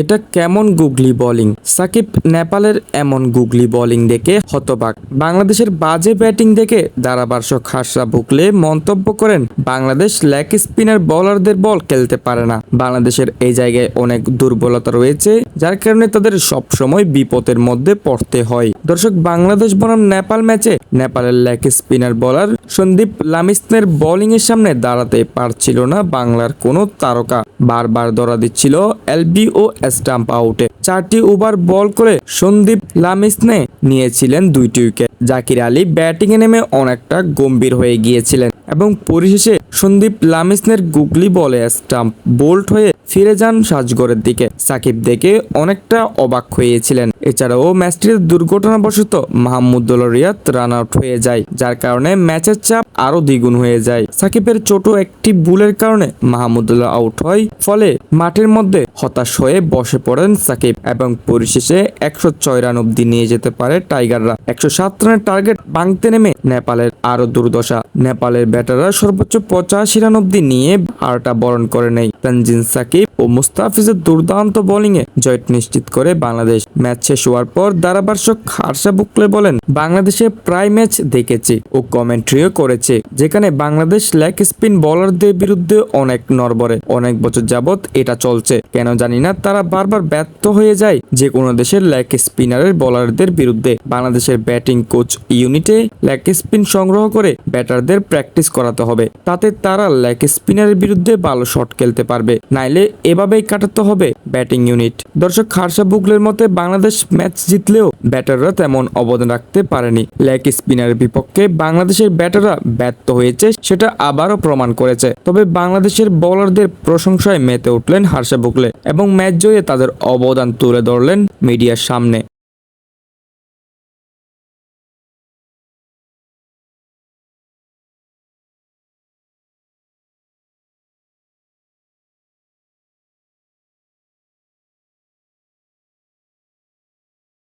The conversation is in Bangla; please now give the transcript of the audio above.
এটা কেমন গুগলি বোলিং? সাকিব নেপালের এমন গুগলি বোলিং দেখে হতবাক। বাংলাদেশের বাজে ব্যাটিং দেখে ধারাভাষ্যক হাসরা ভুকলে মন্তব্য করেন, বাংলাদেশ লেগ স্পিনার বোলারদের বল খেলতে পারে না। বাংলাদেশের এই জায়গায় অনেক দুর্বলতা রয়েছে, যার কারণে তাদের সবসময় বিপদের মধ্যে পড়তে হয়। দর্শক, বাংলাদেশ বনাম নেপাল ম্যাচে নেপালের লেগ স্পিনার বোলার সন্দীপ লামিসনের বোলিং এর সামনে দাঁড়াতে পারছিল না বাংলার কোনো তারকা। বারবার ধরা দিচ্ছিল এলবি ও স্টাম্প আউটে। চারটি ওভার বল করে সন্দীপ লামিসনে নিয়েছিলেন দুইটি উইকেট। জাকির আলী ব্যাটিংয়ে নেমে অনেকটা গম্ভীর হয়ে গিয়েছিলেন। এবং পরিশেষে সন্দীপ লামিসনের গুগলি বলে স্টাম্প বোল্ট হয়ে ফিরে যান সাজগড়ের দিকে। সাকিব দেখে অনেকটা অবাক হয়েছিলেন। এছাড়াও ম্যাচটির দুর্ঘটনাবশত মাহমুদুল্লাহ রিয়াদ রান আউট হয়ে যায়, যার কারণে ম্যাচের চাপ আরও দ্বিগুণ হয়ে যায়। সাকিবের ছোট একটি বুলের কারণে মাহমুদুল্লাহ আউট হয়, ফলে মাঠের মধ্যে হতাশ হয়ে বসে পড়েন সাকিব এবং পরিশেষে একশো ছয় রান অব্দি নিয়ে যেতে পারে টাইগাররা। একশো সাত রানের টার্গেট ভাঙতে নেমে নেপালের আরও দুর্দশা। নেপালের ব্যাটাররা সর্বোচ্চ পঁচাশি রান অব্দি নিয়ে আরটা বরণ করে নেয়। তানজিন সাকিব ও মুস্তাফিজের দুর্দান্ত বোলিংয়ে জয় নিশ্চিত করে বাংলাদেশ। ম্যাচ শেষ হওয়ার পর ধারাভাষ্যক হার্ষা বুকলে বলেন, বাংলাদেশে প্রায় ম্যাচ দেখেছি ও কমেন্ট্রিও করেছে, যেখানে বাংলাদেশ লেগ স্পিন বোলারদের বিরুদ্ধে অনেক নরবরে অনেক বছর যাবত এটা চলছে। কেন জানি না, তারা বারবার ব্যর্থ হয়ে যায় যে কোনো দেশের লেগ স্পিনারের বোলারদের বিরুদ্ধে। বাংলাদেশের ব্যাটিং কোচ ইউনিটে লেগ স্পিন সংগ্রহ করে ব্যাটারদের প্র্যাকটিস করাতে হবে, তাতে তারা লেগ স্পিনারের বিরুদ্ধে ভালো শট খেলতে পারবে। নাইলে এভাবেই কাটাতে হবে ব্যাটিং ইউনিট। দর্শক খারসা বুকলের মতে বাংলাদেশ ম্যাচ জিতলেও ব্যাটাররা তেমন অবদান রাখতে পারেনি। লেগ স্পিনারের বিপক্ষে বাংলাদেশের ব্যাটাররা ব্যর্থ হয়েছে সেটা আবারও প্রমাণ করেছে। তবে বাংলাদেশের বোলারদের প্রশংসায় মেতে উঠলেন হার্ষা বুকলে এবং ম্যাচ জয়ে তাদের অবদান তুলে ধরলেন মিডিয়ার সামনে।